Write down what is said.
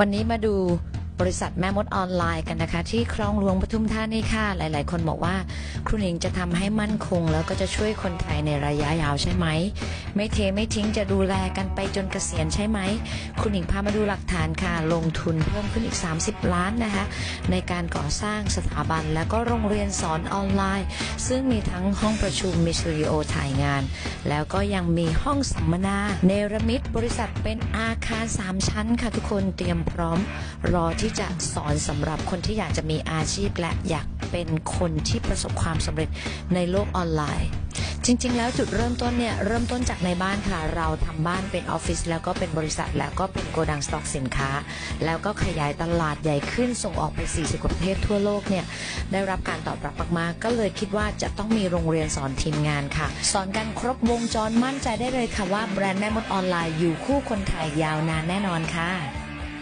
วันนี้มาดูบริษัทแม่มดออนไลน์กันนะคะ ที่คลองหลวงปทุมธานีค่ะ หลาย ๆ คนบอกว่า ครูหนิงจะทำให้มั่นคง แล้วก็จะช่วยคนไทยในระยะยาวใช่ไหม ไม่เทไม่ทิ้งจะดูแลกันไปจนเกษียณใช่ไหม ครูหนิงพามาดูหลักฐานค่ะ ลงทุนเพิ่มขึ้นอีก 30 ล้านนะคะ ในการก่อสร้างสถาบัน แล้วก็โรงเรียนสอนออนไลน์ ซึ่งมีทั้งห้องประชุมมีสตูดิโอถ่ายงาน แล้วก็ยังมีห้องสัมมนา เนรมิตบริษัทเป็นอาคาร 3 ชั้นค่ะทุกคนเตรียมพร้อม รอที่จะสอนสำหรับคนที่อยากจะมีอาชีพและอยากเป็นคนที่ประสบความสำเร็จในโลกออนไลน์ จริง ๆ แล้วจุดเริ่มต้นเนี่ยเริ่มต้นจากในบ้านค่ะ เราทำบ้านเป็นออฟฟิศแล้วก็เป็นบริษัทแล้วก็เป็นโกดังสต็อกสินค้า แล้วก็ขยายตลาดใหญ่ขึ้นส่งออกไป 40 กว่าประเทศทั่วโลกเนี่ยได้รับการตอบรับมากๆ ก็เลยคิดว่าจะต้องมีโรงเรียนสอนทีมงานค่ะ สอนกันครบวงจรมั่นใจได้เลยค่ะว่าแบรนด์แม่มดออนไลน์อยู่คู่คนไทยยาวนานแน่นอนค่ะ